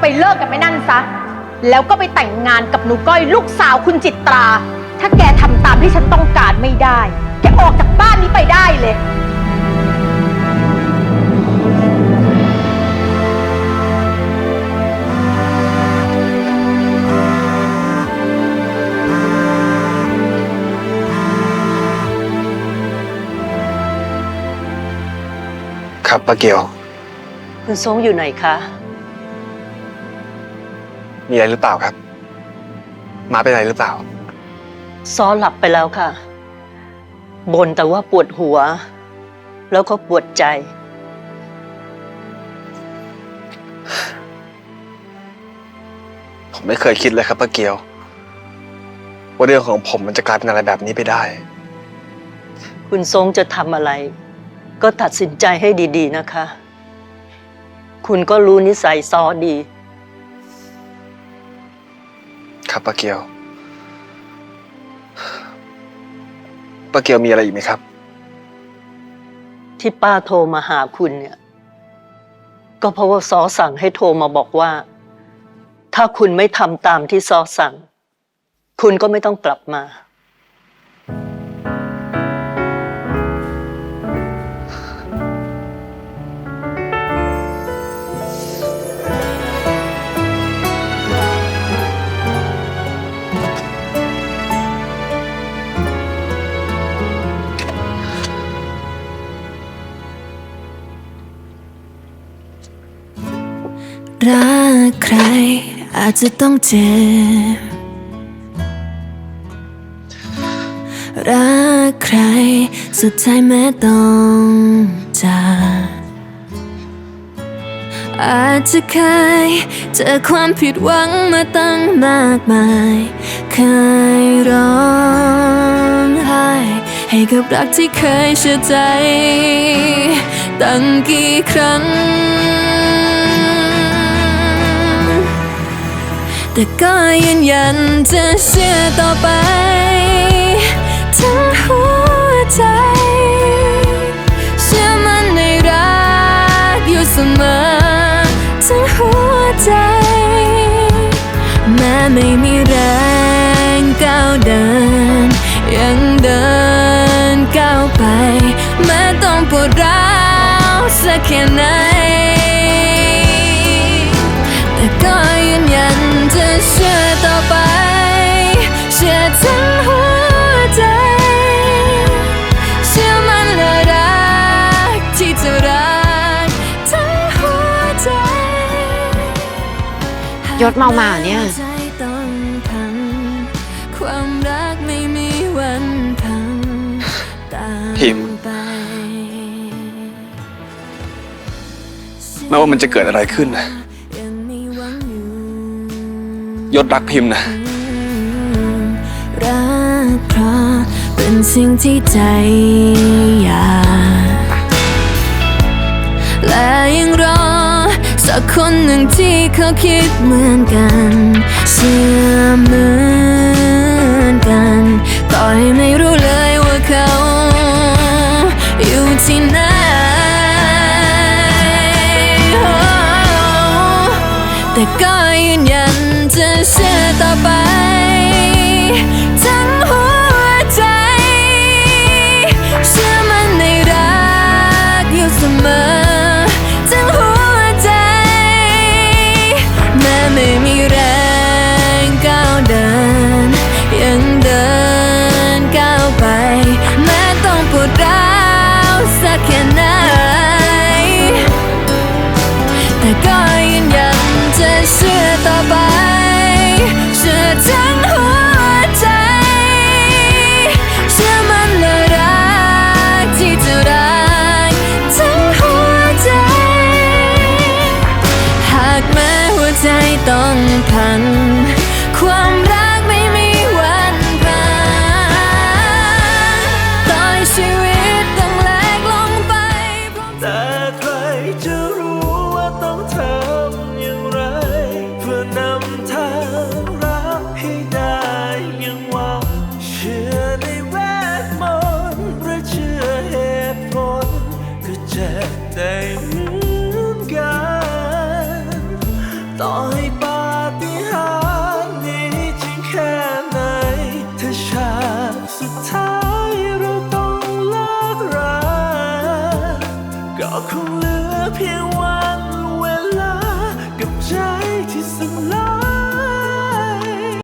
ไปเลิกกับแม่นั่นซะ แล้วก็ไปแต่งงานกับหนูก้อยลูกสาวคุณจิตรา ถ้าแกทำตามที่ฉันต้องการไม่ได้ แกออกจากบ้านนี้ไปได้เลย ครับป้าเกียว คุณทรงอยู่ไหนคะ มีอะไรหรือเปล่าครับ มาเป็นอะไรหรือเปล่า ซ้อหลับไปแล้วค่ะบ่นแต่ว่าปวดหัว แล้วก็ปวดใจ ผมไม่เคยคิดเลยครับป้าเกียว ว่าเรื่องของผมมันจะกลายเป็นอะไรแบบนี้ไปได้ คุณทรงจะทำอะไร ก็ตัดสินใจให้ดี ๆ นะคะ คุณก็รู้นิสัยซอดี ครับป้าเกียวป้าเกียวมีอะไรอีกไหมครับ ที่ป้าโทรมาหาคุณเนี่ย ก็เพราะว่าซอสั่งให้โทรมาบอกว่า ถ้าคุณไม่ทำตามที่ซอสั่ง คุณก็ไม่ต้องกลับมา รักใคร อาจจะต้องเจ็บ รักใคร สุดท้ายแม้ต้องจากอาจจะเคยเจอความผิดหวังมาตั้งมากมาย เคยร้องไห้ ให้กับรักที่เคยเชื่อใจ ตั้งกี่ครั้ง แต่ก็ยืนยันจะเชื่อต่อไป ทั้งหัวใจ เชื่อมันในรักอยู่เสมอ ทั้งหัวใจ แม้ไม่มีแรงก้าวเดิน ยังเดินก้าวไป แม้ต้องปวดร้าวสักแค่ไหน ยศเมามาเนี่ยหกใจต้องพังความรักไม่มีวันพังตามพิมพ์ไปไม่ว่ามันจะเกิดอะไรขึ้นนะยังมีหวังอยู่ยศรักพิมพ์นะรักเพราะเป็นสิ่งที่ใจอยากและยัง รอสักคนหนึ่งที่เขาคิดเหมือนกัน เชื่อเหมือนกัน ต่อให้ไม่รู้เลยว่าเขา อยู่ที่ไหน ไม่มีแรงก้าวเดิน ยังเดินก้าวไป แม้ต้องปวดร้าวสักแค่ไหน ใจต้องพัน ต่อให้ปาฏิหาริย์นี้จริงแค่ไหน ถ้าชาติสุดท้ายเราต้องเลิกราก็คง